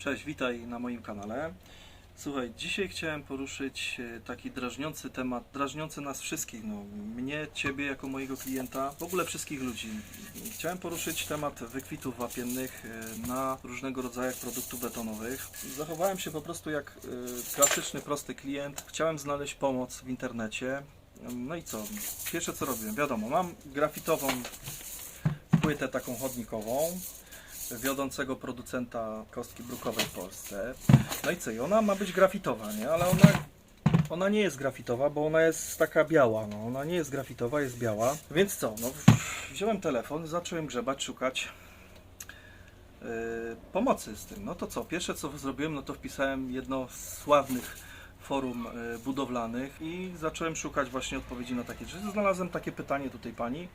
Cześć, witaj na moim kanale. Słuchaj, dzisiaj chciałem poruszyć e, taki drażniący temat, drażniący nas wszystkich, no, mnie, ciebie jako mojego klienta, w ogóle wszystkich ludzi. Chciałem poruszyć temat wykwitów wapiennych e, na różnego rodzaju produktów betonowych. Zachowałem się po prostu jak e, klasyczny, prosty klient. Chciałem znaleźć pomoc w internecie. No i co? Pierwsze co robiłem, wiadomo, mam grafitową płytę taką chodnikową, wiodącego producenta kostki brukowej w Polsce. No i co? I ona ma być grafitowa, nie? Ale ona, ona nie jest grafitowa, bo ona jest taka biała. No. Ona nie jest grafitowa, jest biała. Więc co? No, wziąłem telefon, zacząłem grzebać, szukać yy, pomocy z tym. No to co? Pierwsze co zrobiłem, no to wpisałem jedno z sławnych forum yy, budowlanych i zacząłem szukać właśnie odpowiedzi na takie rzeczy. Znalazłem takie pytanie tutaj pani.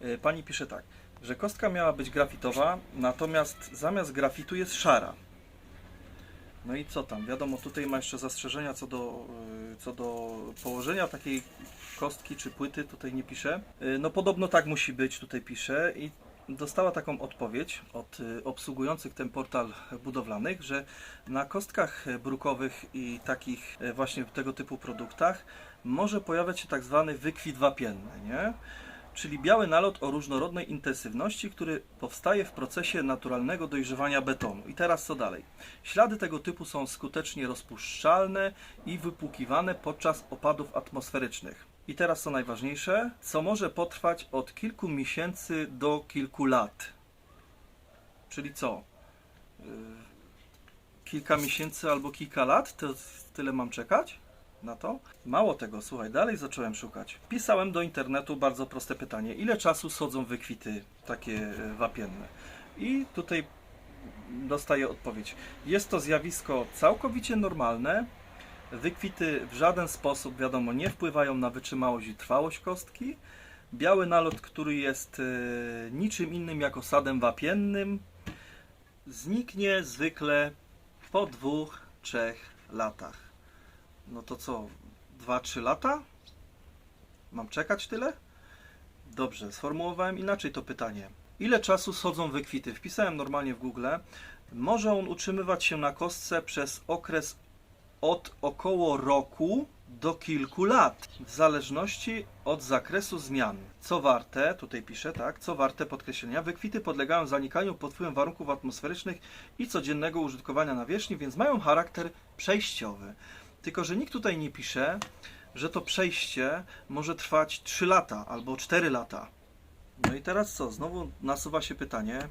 Yy, Pani pisze tak, że kostka miała być grafitowa, natomiast zamiast grafitu jest szara. No i co tam? Wiadomo, tutaj ma jeszcze zastrzeżenia co do, yy, co do położenia takiej kostki czy płyty, tutaj nie pisze. Yy, No podobno tak musi być, tutaj pisze i dostała taką odpowiedź od yy, obsługujących ten portal budowlanych, że na kostkach brukowych i takich właśnie tego typu produktach może pojawiać się tak zwany wykwit wapienny, nie? Czyli biały nalot o różnorodnej intensywności, który powstaje w procesie naturalnego dojrzewania betonu. I teraz co dalej? Ślady tego typu są skutecznie rozpuszczalne i wypłukiwane podczas opadów atmosferycznych. I teraz co najważniejsze, co może potrwać od kilku miesięcy do kilku lat. Czyli co? Yy, Kilka miesięcy albo kilka lat? To tyle mam czekać? Na to? Mało tego, słuchaj, dalej zacząłem szukać. Pisałem do internetu bardzo proste pytanie: ile czasu schodzą wykwity takie e, wapienne? I tutaj dostaję odpowiedź. Jest to zjawisko całkowicie normalne. Wykwity w żaden sposób, wiadomo, nie wpływają na wytrzymałość i trwałość kostki. Biały nalot, który jest e, niczym innym jak osadem wapiennym, zniknie zwykle po dwóch, trzech latach. No to co, 2-3 lata? Mam czekać tyle? Dobrze, sformułowałem inaczej to pytanie. Ile czasu schodzą wykwity? Wpisałem normalnie w Google. Może on utrzymywać się na kostce przez okres od około roku do kilku lat, w zależności od zakresu zmian. Co warte, tutaj piszę, tak, co warte podkreślenia, wykwity podlegają zanikaniu pod wpływem warunków atmosferycznych i codziennego użytkowania nawierzchni, więc mają charakter przejściowy. Tylko, że nikt tutaj nie pisze, że to przejście może trwać 3 lata albo 4 lata. No i teraz co? Znowu nasuwa się pytanie,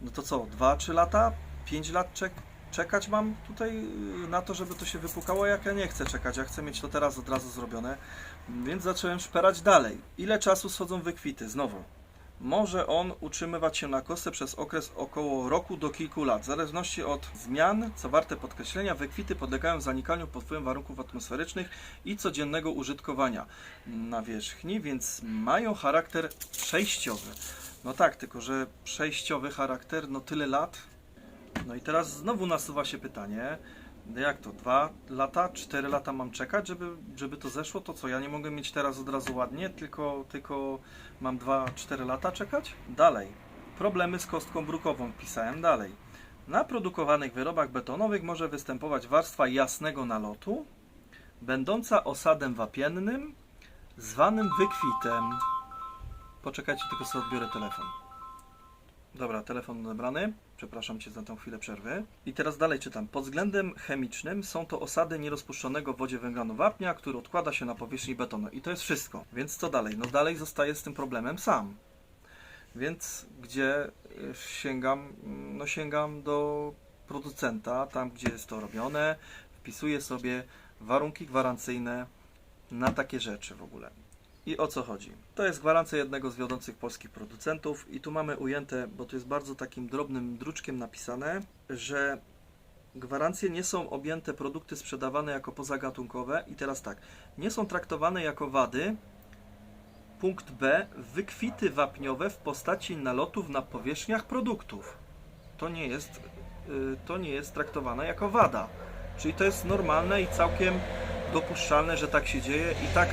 no to co, 2-3 lata? 5 lat czek czekać mam tutaj yy, na to, żeby to się wypukało, jak ja nie chcę czekać, ja chcę mieć to teraz od razu zrobione, więc zacząłem szperać dalej. Ile czasu schodzą wykwity? Znowu. Może on utrzymywać się na kostce przez okres około roku do kilku lat. W zależności od zmian, co warte podkreślenia, wykwity podlegają zanikaniu pod wpływem warunków atmosferycznych i codziennego użytkowania nawierzchni, więc mają charakter przejściowy. No tak, tylko że przejściowy charakter, no tyle lat. No i teraz znowu nasuwa się pytanie, jak to, dwa lata, cztery lata mam czekać, żeby, żeby to zeszło? To co, ja nie mogę mieć teraz od razu ładnie, tylko, tylko mam dwa, cztery lata czekać? Dalej. Problemy z kostką brukową. Pisałem dalej. Na produkowanych wyrobach betonowych może występować warstwa jasnego nalotu, będąca osadem wapiennym, zwanym wykwitem. Poczekajcie, tylko sobie odbiorę telefon. Dobra, telefon odebrany. Przepraszam Cię za tą chwilę przerwy. I teraz dalej czytam. Pod względem chemicznym są to osady nierozpuszczonego w wodzie węglanu wapnia, który odkłada się na powierzchni betonu. I to jest wszystko. Więc co dalej? No dalej zostaję z tym problemem sam. Więc gdzie y, sięgam? No sięgam do producenta, tam gdzie jest to robione. Wpisuję sobie warunki gwarancyjne na takie rzeczy w ogóle. I o co chodzi? To jest gwarancja jednego z wiodących polskich producentów i tu mamy ujęte, bo to jest bardzo takim drobnym druczkiem napisane, że gwarancje nie są objęte produkty sprzedawane jako pozagatunkowe i teraz tak, nie są traktowane jako wady. Punkt B. Wykwity wapniowe w postaci nalotów na powierzchniach produktów. To nie jest, y, to nie jest traktowane jako wada. Czyli to jest normalne i całkiem dopuszczalne, że tak się dzieje i tak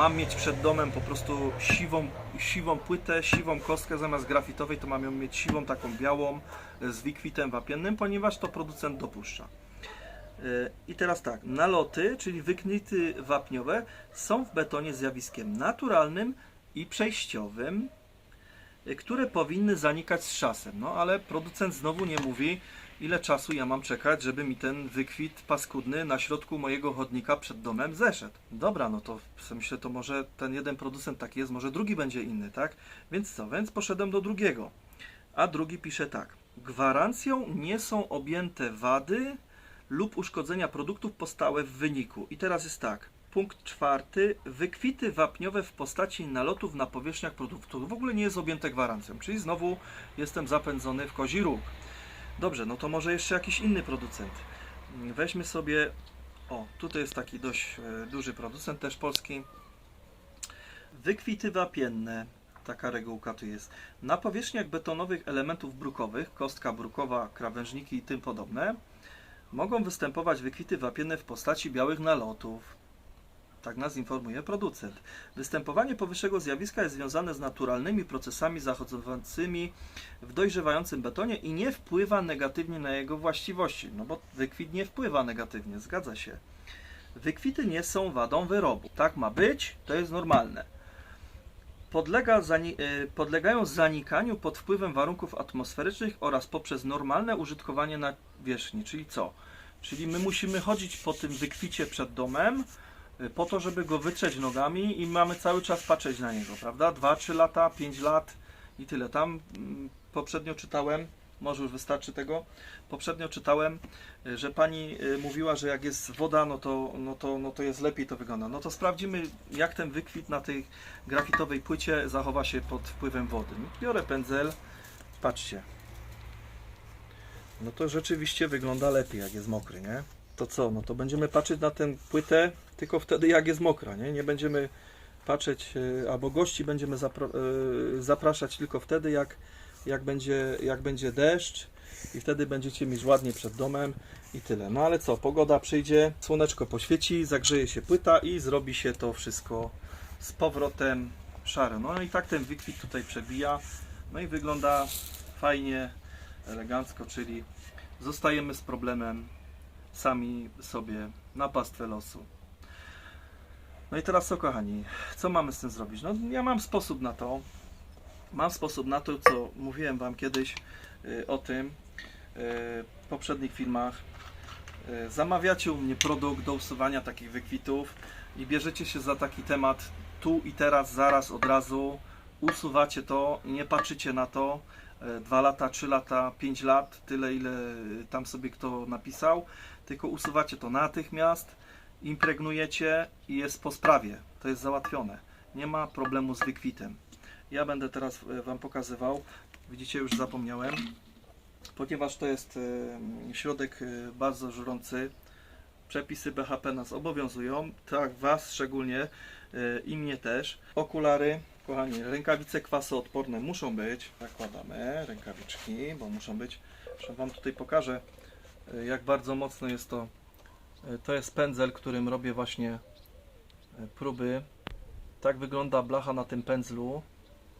mam mieć przed domem po prostu siwą, siwą płytę, siwą kostkę zamiast grafitowej, to mam ją mieć siwą, taką białą e, z wikwitem wapiennym, ponieważ to producent dopuszcza. E, I teraz tak, naloty, czyli wyknity wapniowe, są w betonie zjawiskiem naturalnym i przejściowym, y, które powinny zanikać z czasem. No ale producent znowu nie mówi, ile czasu ja mam czekać, żeby mi ten wykwit paskudny na środku mojego chodnika przed domem zeszedł. Dobra, no to myślę, to może ten jeden producent taki jest, może drugi będzie inny, tak? Więc co? Więc poszedłem do drugiego. A drugi pisze tak. Gwarancją nie są objęte wady lub uszkodzenia produktów powstałe w wyniku. I teraz jest tak. Punkt czwarty. Wykwity wapniowe w postaci nalotów na powierzchniach produktów w ogóle nie jest objęte gwarancją. Czyli znowu jestem zapędzony w kozi róg. Dobrze, no to może jeszcze jakiś inny producent. Weźmy sobie. O, tutaj jest taki dość e, duży producent, też polski. Wykwity wapienne. Taka regułka tu jest. Na powierzchniach betonowych elementów brukowych, kostka brukowa, krawężniki i tym podobne, mogą występować wykwity wapienne w postaci białych nalotów. Tak nas informuje producent. Występowanie powyższego zjawiska jest związane z naturalnymi procesami zachodzącymi w dojrzewającym betonie i nie wpływa negatywnie na jego właściwości. No bo wykwit nie wpływa negatywnie, zgadza się. Wykwity nie są wadą wyrobu. Tak ma być, to jest normalne. Podlega y, podlegają zanikaniu pod wpływem warunków atmosferycznych oraz poprzez normalne użytkowanie nawierzchni. Czyli co? Czyli my musimy chodzić po tym wykwicie przed domem, po to, żeby go wytrzeć nogami i mamy cały czas patrzeć na niego, prawda? 2-3 lata, 5 lat i tyle. Tam mm, poprzednio czytałem, może już wystarczy tego, poprzednio czytałem, y, że pani y, mówiła, że jak jest woda, no to, no to, no to jest lepiej to wygląda. No to sprawdzimy, jak ten wykwit na tej grafitowej płycie zachowa się pod wpływem wody. Biorę pędzel, patrzcie. No to rzeczywiście wygląda lepiej, jak jest mokry, nie? To co, no to będziemy patrzeć na tę płytę tylko wtedy, jak jest mokra, nie? Nie będziemy patrzeć, e, albo gości będziemy zapro- e, zapraszać tylko wtedy, jak, jak, będzie, jak będzie deszcz i wtedy będziecie mieć ładnie przed domem i tyle. No ale co, pogoda przyjdzie, słoneczko poświeci, zagrzeje się płyta i zrobi się to wszystko z powrotem szare. No i tak ten wykwit tutaj przebija, no i wygląda fajnie, elegancko, czyli zostajemy z problemem sami sobie na pastwę losu. No i teraz co kochani, co mamy z tym zrobić? No ja mam sposób na to. Mam sposób na to, co mówiłem Wam kiedyś y, o tym y, w poprzednich filmach. Y, Zamawiacie u mnie produkt do usuwania takich wykwitów i bierzecie się za taki temat tu i teraz, zaraz, od razu. Usuwacie to, nie patrzycie na to. 2 lata, 3 lata, 5 lat, tyle ile tam sobie kto napisał, tylko usuwacie to natychmiast, impregnujecie i jest po sprawie. To jest załatwione. Nie ma problemu z wykwitem. Ja będę teraz e, Wam pokazywał. Widzicie, już zapomniałem. Ponieważ to jest e, środek e, bardzo żrący, przepisy BHP nas obowiązują, tak Was szczególnie i mnie też. Okulary, kochani, rękawice kwasoodporne muszą być. Zakładamy rękawiczki, bo muszą być. Zresztą Wam tutaj pokażę, e, jak bardzo mocno jest to. E, To jest pędzel, którym robię właśnie e, próby. Tak wygląda blacha na tym pędzlu,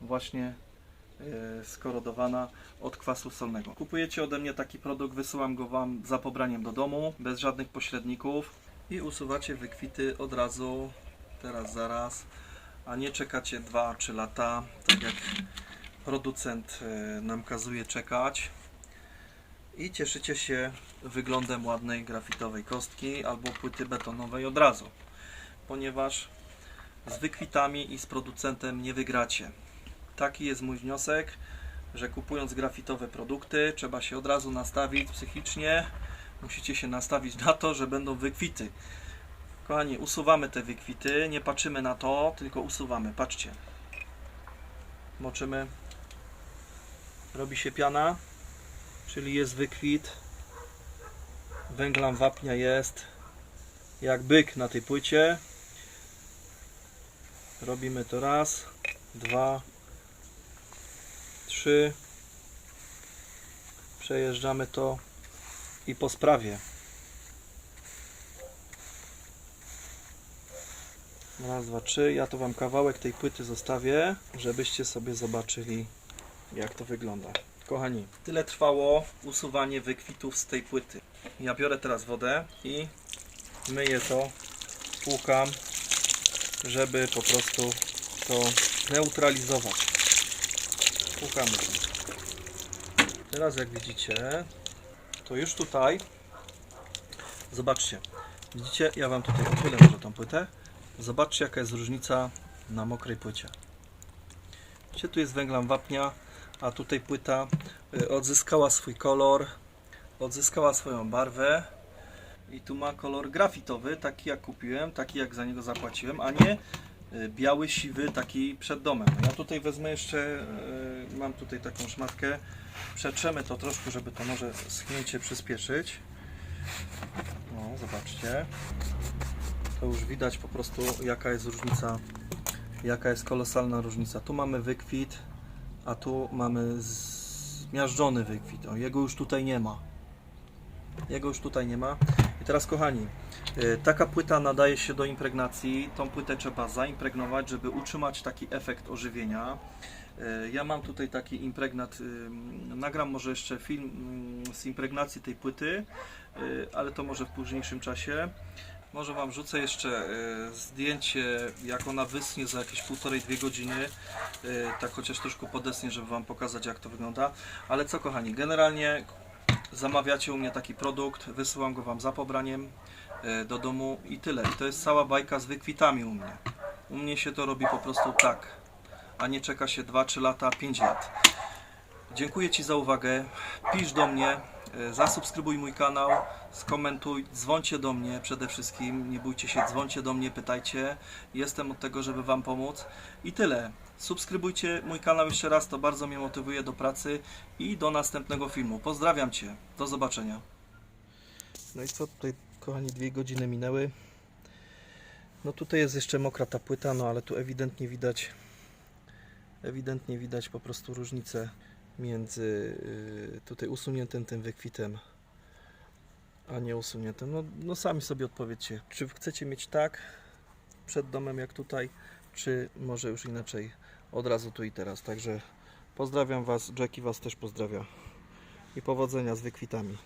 właśnie e, skorodowana od kwasu solnego. Kupujecie ode mnie taki produkt, wysyłam go Wam za pobraniem do domu, bez żadnych pośredników i usuwacie wykwity od razu, teraz, zaraz, a nie czekacie 2-3 lata, tak jak producent nam kazuje czekać i cieszycie się wyglądem ładnej grafitowej kostki albo płyty betonowej od razu, ponieważ z wykwitami i z producentem nie wygracie. Taki jest mój wniosek, że kupując grafitowe produkty trzeba się od razu nastawić psychicznie, musicie się nastawić na to, że będą wykwity. Kochani, usuwamy te wykwity, nie patrzymy na to, tylko usuwamy. Patrzcie. Moczymy. Robi się piana, czyli jest wykwit. Węglam wapnia jest jak byk na tej płycie. Robimy to raz, dwa, trzy. Przejeżdżamy to i po sprawie. Raz, dwa, trzy. Ja tu Wam kawałek tej płyty zostawię, żebyście sobie zobaczyli, jak to wygląda. Kochani, tyle trwało usuwanie wykwitów z tej płyty. Ja biorę teraz wodę i myję to, płukam, żeby po prostu to neutralizować. Płukamy to. Teraz jak widzicie, to już tutaj, zobaczcie, widzicie, ja Wam tutaj odchylę może tą płytę. Zobaczcie jaka jest różnica na mokrej płycie. Widzicie, tu jest węglan wapnia, a tutaj płyta y, odzyskała swój kolor, odzyskała swoją barwę i tu ma kolor grafitowy, taki jak kupiłem, taki jak za niego zapłaciłem, a nie y, biały, siwy, taki przed domem. Ja tutaj wezmę jeszcze, y, mam tutaj taką szmatkę, przetrzemy to troszkę, żeby to może schnięcie przyspieszyć. No, zobaczcie. To już widać po prostu jaka jest różnica, jaka jest kolosalna różnica. Tu mamy wykwit, a tu mamy zmiażdżony wykwit. O, jego już tutaj nie ma. Jego już tutaj nie ma. I teraz kochani, y, taka płyta nadaje się do impregnacji. Tą płytę trzeba zaimpregnować, żeby utrzymać taki efekt ożywienia. Y, Ja mam tutaj taki impregnat. y, Nagram może jeszcze film mm, z impregnacji tej płyty, ale to może w późniejszym czasie. Może Wam rzucę jeszcze y, zdjęcie, jak ona wyschnie za jakieś półtorej-dwie godziny. Y, Tak chociaż troszkę podesnie, żeby Wam pokazać, jak to wygląda. Ale co, kochani, generalnie zamawiacie u mnie taki produkt, wysyłam go Wam za pobraniem y, do domu i tyle. I to jest cała bajka z wykwitami u mnie. U mnie się to robi po prostu tak, a nie czeka się 2-3 lata, 5 lat. Dziękuję Ci za uwagę. Pisz do mnie, zasubskrybuj mój kanał, skomentuj, dzwońcie do mnie przede wszystkim. Nie bójcie się, dzwońcie do mnie, pytajcie. Jestem od tego, żeby Wam pomóc. I tyle. Subskrybujcie mój kanał jeszcze raz, to bardzo mnie motywuje do pracy i do następnego filmu. Pozdrawiam Cię. Do zobaczenia. No i co tutaj, kochani, dwie godziny minęły. No tutaj jest jeszcze mokra ta płyta, no ale tu ewidentnie widać ewidentnie widać po prostu różnicę między y, tutaj usuniętym tym wykwitem a nie usuniętym. No, no sami sobie odpowiedzcie, czy chcecie mieć tak przed domem jak tutaj, czy może już inaczej od razu tu i teraz. Także pozdrawiam Was, Jackie Was też pozdrawia i powodzenia z wykwitami.